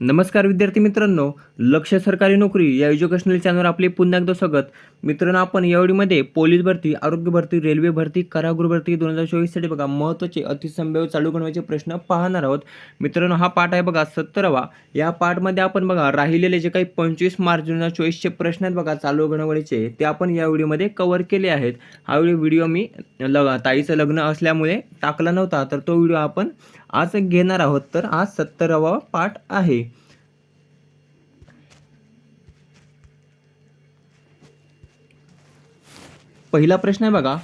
नमस्कार विद्यार्थी मित्रांनो लक्ष सरकारी नोकरी या एज्युकेशनल चॅनलवर आपले पुन्हा एकदा स्वागत. मित्रांनो आपण यावेळीमध्ये पोलीस भरती आरोग्य भरती रेल्वे भरती कारागृह भरती दोन हजार चोवीससाठी बघा महत्त्वाचे अतिसंभाव्य चालू गणवायचे प्रश्न पाहणार आहोत. मित्रांनो हा पाठ आहे बघा सत्तरावा या पाठमध्ये आपण बघा राहिलेले जे काही पंचवीस मार्च दोन हजार चोवीसचे प्रश्न आहेत बघा चालू गणवायचे ते आपण या व्हिडिओमध्ये कव्हर केले आहेत. हा व्हिडिओ मी लग ताईचं लग्न असल्यामुळे टाकला नव्हता तर तो व्हिडिओ आपण आज घेणार आहोत. तर आज सत्तरावा पाठ आहे. पहिला प्रश्न आहे बघा.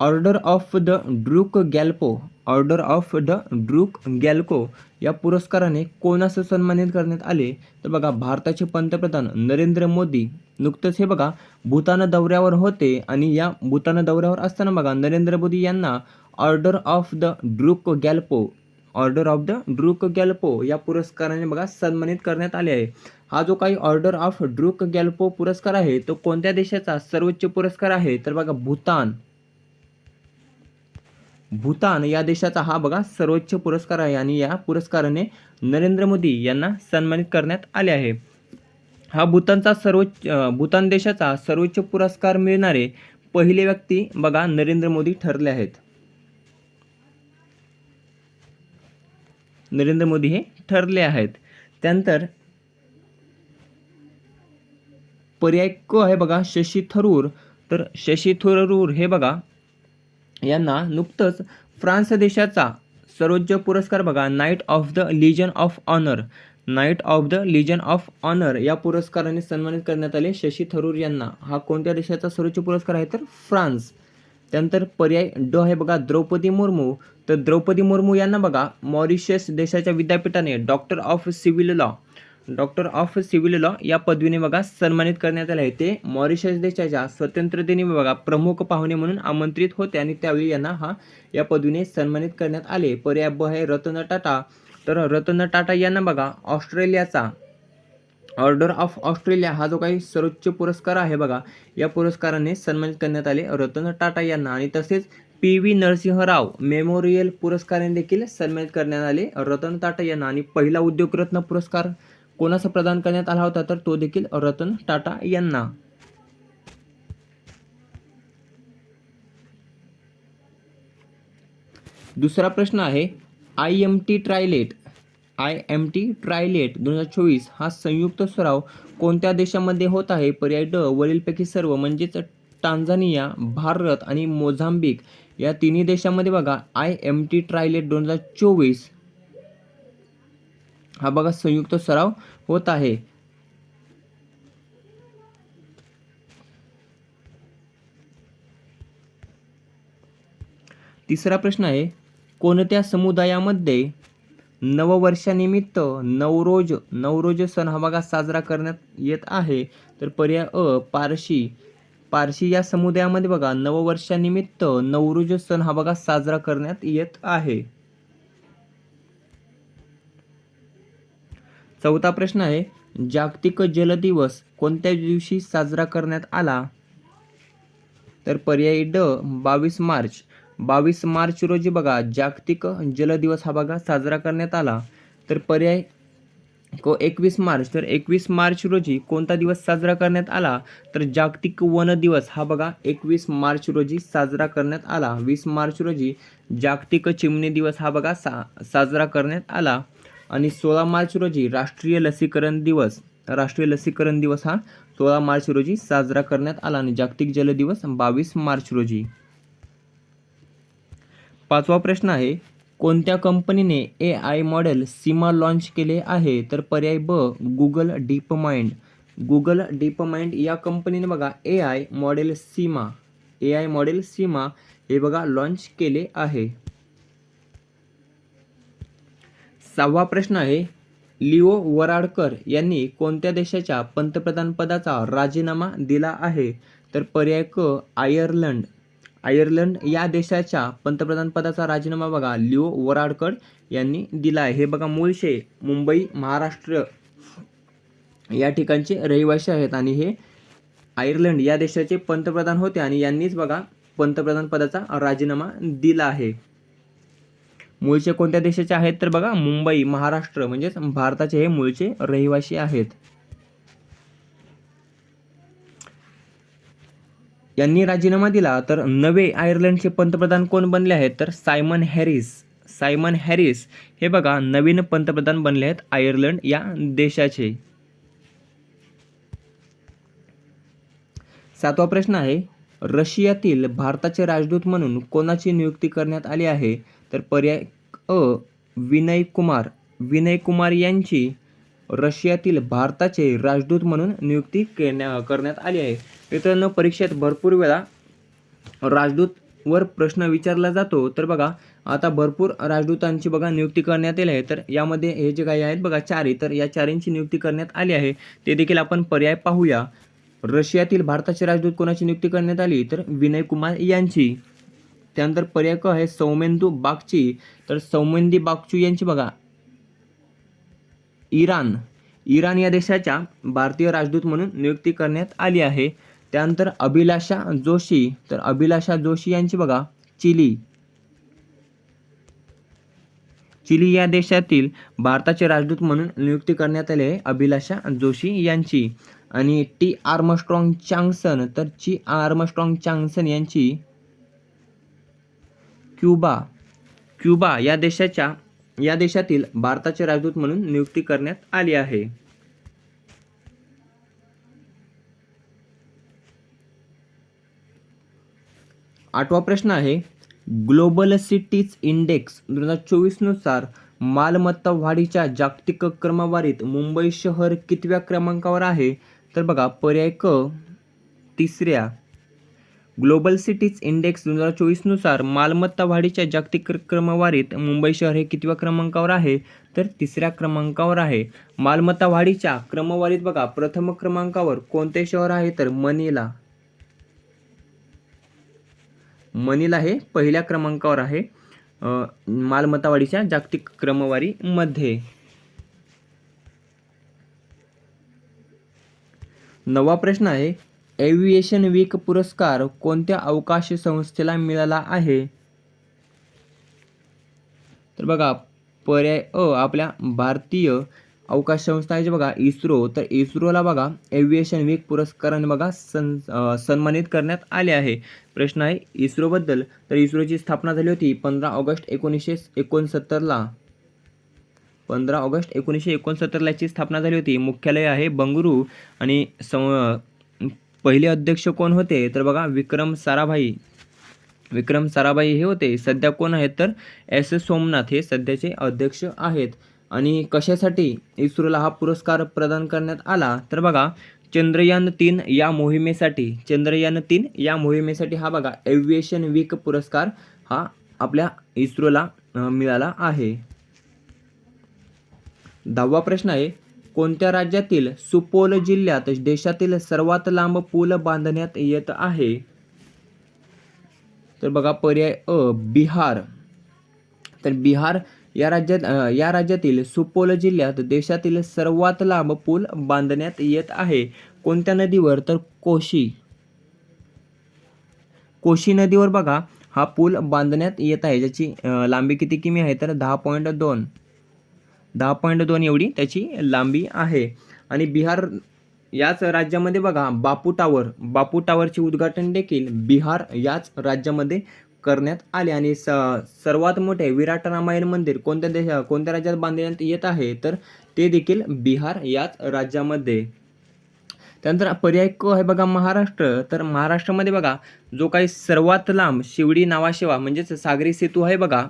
Order of the Druk Gyalpo order of the Druk गॅल्को या पुरस्काराने कोणास सन्मानित करण्यात आले? तर बघा भारताचे पंतप्रधान नरेंद्र मोदी. नुकतंच हे बघा भूतान दौऱ्यावर होते आणि या भूतान दौऱ्यावर असताना बघा नरेंद्र मोदी यांना order of the Druk Gyalpo order of the Druk Gyalpo या पुरस्काराने बघा सन्मानित करण्यात आले आहे. हा जो काही ऑर्डर ऑफ ड्रुक गॅल्पो पुरस्कार आहे तो कोणत्या देशाचा सर्वोच्च पुरस्कार आहे? तर बघा भूतान. भूतान या देशाचा हा बघा सर्वोच्च पुरस्कार आहे आणि या पुरस्काराने नरेंद्र मोदी यांना सन्मानित करण्यात आले आहे. हा भूतानचा सर्वोच्च भूतान देशाचा सर्वोच्च पुरस्कार मिळणारे पहिले व्यक्ती बघा नरेंद्र मोदी ठरले आहेत. नरेंद्र मोदी हे ठरले आहेत. त्यानंतर पर्याय क आहे बघा शशी थरूर. तर शशी थरूर हे बघा यांना नुकतंच फ्रान्स देशाचा सर्वोच्च पुरस्कार बघा knight of the Legion of Honour knight of the Legion of Honour या पुरस्काराने सन्मानित करण्यात आले शशी थरूर यांना. हा कोणत्या देशाचा सर्वोच्च पुरस्कार आहे? तर फ्रान्स. त्यानंतर पर्याय ड आहे बघा द्रौपदी मुर्मू. तर द्रौपदी मुर्मू यांना बघा मॉरिशस देशाच्या विद्यापीठाने doctor of civil law doctor of civil law या पदवीने बघा सन्मानित करण्यात आले. आहे ते मॉरिशस देशाच्या स्वतंत्र दिनी बघा प्रमुख पाहुणे म्हणून आमंत्रित होते आणि त्यावेळी यांना हा या पदवीने सन्मानित करण्यात आले. पर्याय ब आहे रतन टाटा. तर रतन टाटा यांना बघा ऑस्ट्रेलियाचा ऑर्डर ऑफ ऑस्ट्रेलिया हा जो काही सर्वोच्च पुरस्कार आहे बघा या पुरस्काराने सन्मानित करण्यात आले रतन टाटा यांना. आणि तसेच पी व्ही नरसिंहराव मेमोरियल पुरस्काराने देखील सन्मानित करण्यात आले रतन टाटा यांना. आणि पहिला उद्योगरत्न पुरस्कार कोणाचा प्रदान करण्यात आला होता तर तो देखील रतन टाटा यांना. दुसरा प्रश्न आहे I M T Trilat I M T Trilat दोन हजार चोवीस हा संयुक्त सराव कोणत्या देशामध्ये होत आहे? पर्याय ड वरीलपैकी सर्व म्हणजेच टांझानिया भारत आणि मोझांबिक या तिन्ही देशामध्ये बघा आय एम टी ट्रायलेट दोन हजार चोवीस हा बघा संयुक्त सराव होत आहे. तिसरा प्रश्न आहे कोणत्या समुदायामध्ये नववर्षानिमित्त नवरोज नवरोज सण हा बघा साजरा करण्यात येत आहे? तर पर्याय अ पारशी. पारशी या समुदायामध्ये बघा नववर्षानिमित्त नवरोज सण हा बघा साजरा करण्यात येत आहे. चौथा प्रश्न आहे जागतिक जल दिवस कोणत्या दिवशी साजरा करण्यात आला? तर पर्याय ड बावीस मार्च. बावीस मार्च रोजी बघा जागतिक जल दिवस हा बघा साजरा करण्यात आला. तर पर्याय को एकवीस मार्च. तर एकवीस मार्च रोजी कोणता दिवस साजरा करण्यात आला? तर जागतिक वन दिवस हा बघा एकवीस मार्च रोजी साजरा करण्यात आला. वीस मार्च रोजी जागतिक चिमणी दिवस हा बघा सा साजरा करण्यात आला. आणि सोळा मार्च रोजी राष्ट्रीय लसीकरण दिवस राष्ट्रीय लसीकरण दिवस हा सोळा मार्च रोजी साजरा करण्यात आला आणि जागतिक जल दिवस बावीस मार्च रोजी. पाचवा प्रश्न आहे कोणत्या कंपनीने A I model Gemma launch केले आहे? तर पर्याय ब Google DeepMind Google DeepMind या कंपनीने बघा A I model Gemma A I model Gemma हे बघा लॉन्च केले आहे. सहावा प्रश्न आहे लिओ वराडकर यांनी कोणत्या देशाच्या पंतप्रधानपदाचा राजीनामा दिला आहे? तर पर्याय क आयर्लंड. आयर्लंड या देशाच्या पंतप्रधानपदाचा राजीनामा बघा लिओ वराडकर यांनी दिला आहे. हे बघा मूळशे मुंबई महाराष्ट्र या ठिकाणचे रहिवासी आहेत आणि हे आयर्लंड या देशाचे पंतप्रधान होते आणि यांनीच बघा पंतप्रधानपदाचा राजीनामा दिला आहे. मूळचे कोणत्या देशाचे आहेत तर बघा मुंबई महाराष्ट्र म्हणजेच भारताचे हे मूळचे रहिवासी आहेत. यांनी राजीनामा दिला तर नवे आयर्लंडचे पंतप्रधान कोण बनले आहेत? तर सायमन हॅरिस. सायमन हॅरिस हे बघा नवीन पंतप्रधान बनले आहेत आयर्लंड या देशाचे. सातवा प्रश्न आहे रशियातील भारताचे राजदूत म्हणून कोणाची नियुक्ती करण्यात आली आहे? तर पर्याय अ विनय कुमार. विनय कुमार यांची रशियातील भारताचे राजदूत म्हणून नियुक्ती करण्या करण्यात आली आहे. मित्रांनो परीक्षेत भरपूर वेळा राजदूतवर प्रश्न विचारला जातो. तर बघा आता भरपूर राजदूतांची बघा नियुक्ती करण्यात आली आहे. तर यामध्ये हे जे काही आहेत बघा चारी तर या चारींची नियुक्ती करण्यात आली आहे. ते देखील आपण पर्याय पाहूया. रशियातील भारताचे राजदूत कोणाची नियुक्ती करण्यात आली? तर विनय कुमार यांची. त्यानंतर पर्याय क आहे सौमेंदू बागची. तर सौमेंदी बागचू यांची बघा. इराण. इराण या देशाच्या भारतीय राजदूत म्हणून नियुक्ती करण्यात आली आहे. त्यानंतर अभिलाषा जोशी. तर अभिलाषा जोशी यांची बघा. चिली. चिली या देशातील भारताचे राजदूत म्हणून नियुक्ती करण्यात आली आहे अभिलाषा जोशी यांची. आणि टी आर्मस्ट्रॉंग चांगसन तर ची आर्मस्ट्रॉंग चांगसन यांची क्युबा क्युबा या देशाच्या या देशातील भारताचे राजदूत म्हणून नियुक्ती करण्यात आली आहे. आठवा प्रश्न आहे ग्लोबल सिटीज इंडेक्स दोन हजार चोवीसनुसार मालमत्ता वाढीच्या जागतिक क्रमवारीत मुंबई शहर कितव्या क्रमांकावर आहे? तर बघा पर्याय क तिसऱ्या ग्लोबल सिटीज इंडेक्स दोन हजार चोवीसनुसार मालमत्ता वाढीच्या जागतिक क्रमवारीत मुंबई शहर हे कितव्या क्रमांकावर आहे? तर तिसऱ्या क्रमांकावर आहे. मालमत्ता वाढीच्या क्रमवारीत बघा प्रथम क्रमांकावर कोणते शहर आहे? तर मनीला. मनीला हे पहिल्या क्रमांकावर आहे मालमत्ता वाढीच्या जागतिक क्रमवारीमध्ये. नवा प्रश्न आहे एव्हिएशन वीक पुरस्कार कोणत्या अवकाश संस्थेला मिळाला आहे? तर बघा पर्याय अ आपल्या भारतीय अवकाश संस्था आहे जे बघा इस्रो. तर इस्रोला बघा एव्हिएशन वीक पुरस्काराने बघा सन सन्मानित करण्यात आले आहे. प्रश्न आहे इस्रोबद्दल. तर इस्रोची स्थापना झाली होती पंधरा ऑगस्ट एकोणीसशे एकोणसत्तरला. पंधरा ऑगस्ट एकोणीसशे एकोणसत्तरला याची स्थापना झाली होती. मुख्यालय आहे बंगळुरू आणि सं पहिले अध्यक्ष कोण होते? तर बघा विक्रम साराभाई. विक्रम साराभाई हे होते. सध्या कोण आहेत? तर एस. एस सोमनाथ हे सध्याचे अध्यक्ष आहेत. आणि कशासाठी इस्रोला हा पुरस्कार प्रदान करण्यात आला? तर बघा चंद्रयान तीन या मोहिमेसाठी. चंद्रयान तीन या मोहिमेसाठी हा बघा एव्हिएशन वीक पुरस्कार हा आपल्या इस्रोला मिळाला आहे. दहावा प्रश्न आहे कोणत्या राज्यातील सुपोल जिल्ह्यात देशातील सर्वात लांब पूल बांधण्यात येत आहे? तर बघा पर्याय अ बिहार. तर बिहार या राज्यात या राज्यातील सुपोल जिल्ह्यात देशातील सर्वात लांब पूल बांधण्यात येत आहे. कोणत्या नदीवर? तर कोशी. कोशी नदीवर बघा हा पूल बांधण्यात येत आहे ज्याची लांबी किती किमी आहे? तर दहा पॉईंट दोन. दहा पॉईंट दोन एवढी त्याची लांबी आहे. आणि बिहार याच राज्यामध्ये बघा बापू टावर बापू टावरचे उद्घाटन देखील बिहार याच राज्यामध्ये करण्यात आले. आणि स सर्वात मोठे विराट रामायण मंदिर कोणत्या देशा कोणत्या राज्यात बांधण्यात येत आहे? तर ते देखील बिहार याच राज्यामध्ये. त्यानंतर पर्याय क आहे बघा महाराष्ट्र. तर महाराष्ट्रामध्ये बघा जो काही सर्वात लांब शिवडी नावाशेवा म्हणजेच सागरी सेतू आहे बघा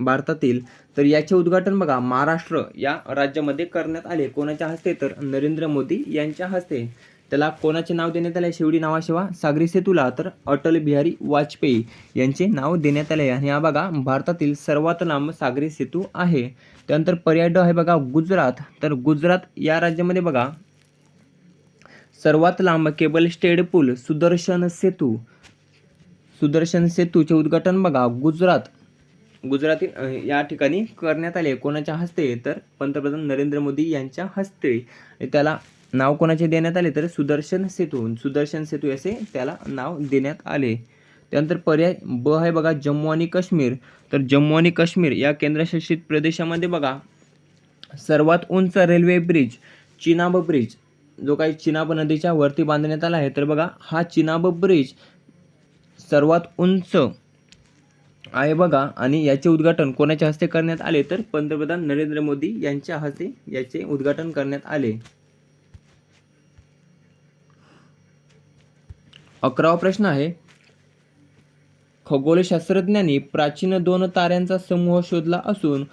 भारतातील तर याचे उद्घाटन बघा महाराष्ट्र या राज्यामध्ये करण्यात आले. कोणाच्या हस्ते? तर नरेंद्र मोदी यांच्या हस्ते. त्याला कोणाचे नाव देण्यात आले? शेवडी नावाशिवा सागरी सेतूला तर अटल बिहारी वाजपेयी यांचे नाव देण्यात आले. आणि हा बघा भारतातील सर्वात लांब सागरी सेतू आहे. त्यानंतर पर्याय आहे बघा गुजरात. तर गुजरात या राज्यामध्ये बघा सर्वात लांब केबल स्टेड पूल सुदर्शन सेतू. सुदर्शन सेतूचे उद्घाटन बघा गुजरात. गुजरातील या ठिकाणी करण्यात आले. कोणाच्या हस्ते? तर पंतप्रधान नरेंद्र मोदी यांच्या हस्ते. त्याला नाव कोणाचे देण्यात आले? तर सुदर्शन सेतू. सुदर्शन सेतू असे त्याला नाव देण्यात आले. त्यानंतर पर्याय ब आहे बघा जम्मू आणि काश्मीर. तर जम्मू आणि काश्मीर या केंद्रशासित प्रदेशामध्ये बघा सर्वात उंच रेल्वे ब्रिज चिनाब ब्रिज जो काही चिनाब नदीच्या वरती बांधण्यात आला आहे तर बघा हा चिनाब ब्रिज सर्वात उंच आहे बघा. आणि याचे उद्घाटन कोणाच्या हस्ते करण्यात आले? तर पंतप्रधान नरेंद्र मोदी यांच्या हस्ते याचे उद्घाटन करण्यात आले. अकरावा प्रश्न आहे. खगोलशास्त्रज्ञांनी प्राचीन दोन ताऱ्यांचा समूह शोधला असून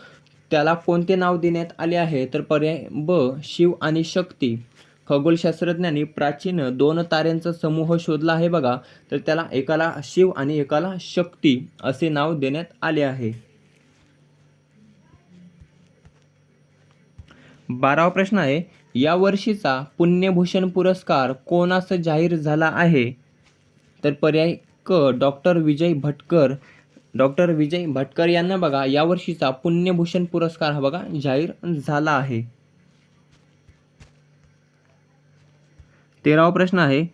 त्याला कोणते नाव देण्यात आले आहे? तर पर्याय ब शिव आणि शक्ती. खगोलशास्त्रज्ञांनी प्राचीन दोन ताऱ्यांचा समूह शोधला आहे बघा. तर त्याला एकाला शिव आणि एकाला शक्ती असे नाव देण्यात आले आहे. बारावा प्रश्न आहे या वर्षीचा पुण्यभूषण पुरस्कार कोणास जाहीर झाला आहे? तर पर्याय क डॉक्टर विजय भटकर डॉक्टर विजय भटकर यांना बघा यावर्षीचा पुण्यभूषण पुरस्कार हा बघा जाहीर झाला आहे. तेरावा प्रश्न आहे.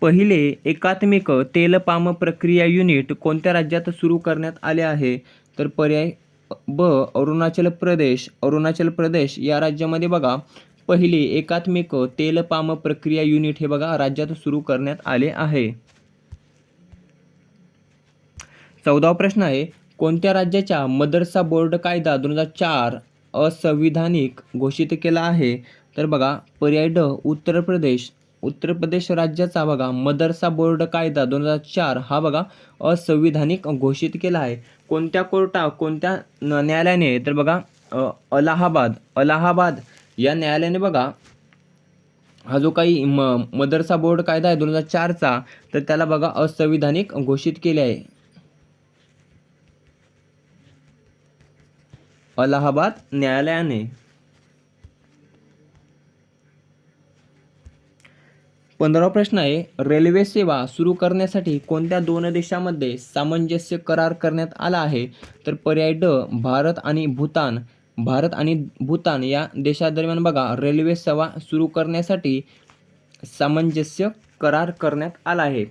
पहिले एकात्मिक तेलपाम प्रक्रिया युनिट कोणत्या राज्यात सुरू करण्यात आले आहे? तर पर्याय ब अरुणाचल प्रदेश. अरुणाचल प्रदेश या राज्यामध्ये बघा. पहिले एकात्मिक तेलपाम प्रक्रिया युनिट हे बघा राज्यात सुरू करण्यात आले आहे. चौदावा प्रश्न आहे. कोणत्या राज्याच्या मदरसा बोर्ड कायदा दोन हजार चार असंविधानिक घोषित केला आहे? तर बघा पर्याय ड उत्तर प्रदेश. उत्तर प्रदेश राज्याचा बघा मदरसा बोर्ड कायदा दोन हजार चार हा बघा असंविधानिक घोषित केला आहे. कोणत्या कोर्टा कोणत्या न्यायालयाने तर बघा अलाहाबाद अलाहाबाद या न्यायालयाने बघा हा जो काही म मदरसा बोर्ड कायदा आहे दोन हजार चारचा तर त्याला बघा असंविधानिक घोषित केले आहे. अलाहाबाद न्यायालयाने. पंधरावा प्रश्न आहे रेल्वे सेवा सुरू करण्यासाठी कोणत्या दोन देशामध्ये सामंजस्य करार करण्यात आला आहे? तर पर्याय ड भारत आणि भूतान. भारत आणि भूतान या देशादरम्यान बघा रेल्वे सेवा सुरू करण्यासाठी सामंजस्य करार करण्यात आला आहे.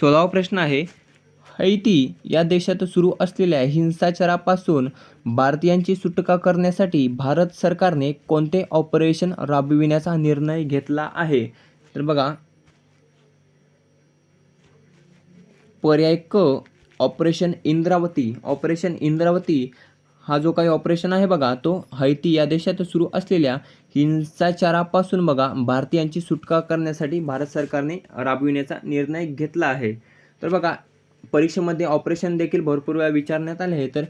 सोळावा प्रश्न आहे हैती या देशात सुरू असलेल्या हिंसाचारापासून भारतीयांची सुटका करण्यासाठी भारत सरकारने कोणते ऑपरेशन राबविण्याचा निर्णय घेतला आहे? तर बघा. पर्याय क ऑपरेशन इंद्रावती. ऑपरेशन इंद्रावती हा जो काही ऑपरेशन आहे बघा तो हैती या देशात सुरू असलेल्या हिंसाचारापासून बघा भारतीयांची सुटका करण्यासाठी भारत सरकारने राबविण्याचा निर्णय घेतला आहे. तर बघा परीक्षेमध्ये ऑपरेशन देखील भरपूर वेळा विचारण्यात आले आहे. तर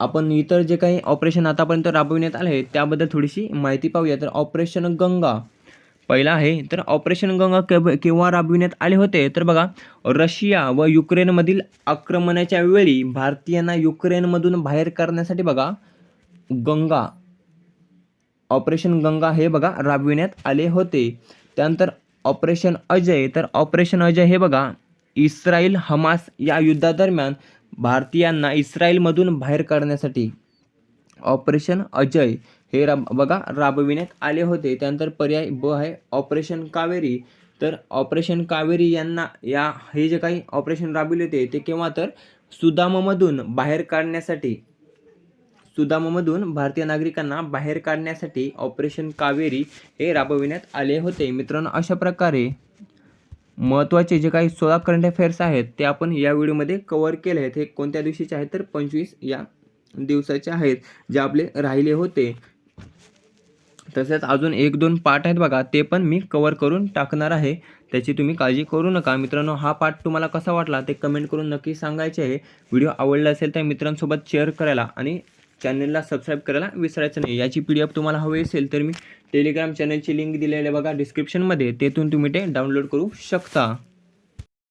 आपण इतर जे काही ऑपरेशन आतापर्यंत राबविण्यात आले आहे त्याबद्दल थोडीशी माहिती पाहूया. तर ऑपरेशन गंगा. पहिला आहे. तर ऑपरेशन गंगा केव केव्हा राबविण्यात आले होते? तर बघा रशिया व युक्रेनमधील आक्रमणाच्या वेळी भारतीयांना युक्रेनमधून बाहेर करण्यासाठी बघा गंगा ऑपरेशन गंगा हे बघा राबविण्यात आले होते. त्यानंतर ऑपरेशन अजय. तर ऑपरेशन अजय हे बघा इस्रायल हमास या युद्धादरम्यान भारतीयांना इस्रायलमधून बाहेर काढण्यासाठी ऑपरेशन अजय हे राब बघा राबविण्यात आले होते. त्यानंतर पर्याय ब आहे ऑपरेशन कावेरी. तर ऑपरेशन कावेरी यांना या हे जे काही ऑपरेशन राबविले होते ते केव्हा तर सुदाममधून बाहेर काढण्यासाठी सुदाममधून भारतीय नागरिकांना बाहेर काढण्यासाठी ऑपरेशन कावेरी हे राबविण्यात आले होते. मित्रांनो अशा प्रकारे महत्त्वाचे जे काही सोळा करंट अफेअर्स आहेत ते आपण या व्हिडिओमध्ये कवर केले आहेत. हे कोणत्या दिवशीचे आहेत तर पंचवीस या दिवसाचे आहेत जे आपले राहिले होते. तसेच अजून एक दोन पार्ट आहेत बघा ते पण मी कवर करून टाकणार आहे. त्याची तुम्ही काळजी करू नका. मित्रांनो हा पार्ट तुम्हाला कसा वाटला ते कमेंट करून नक्की सांगायचे आहे. व्हिडिओ आवडला असेल तर मित्रांसोबत शेअर करायला आणि चॅनलला सबस्क्राईब करायला विसरायचं नाही. याची पी डी एफ तुम्हाला हवी असेल तर मी टेलिग्राम चॅनलची लिंक दिलेली आहे बघा डिस्क्रिप्शनमध्ये तेथून तुम्ही ते डाउनलोड करू शकता.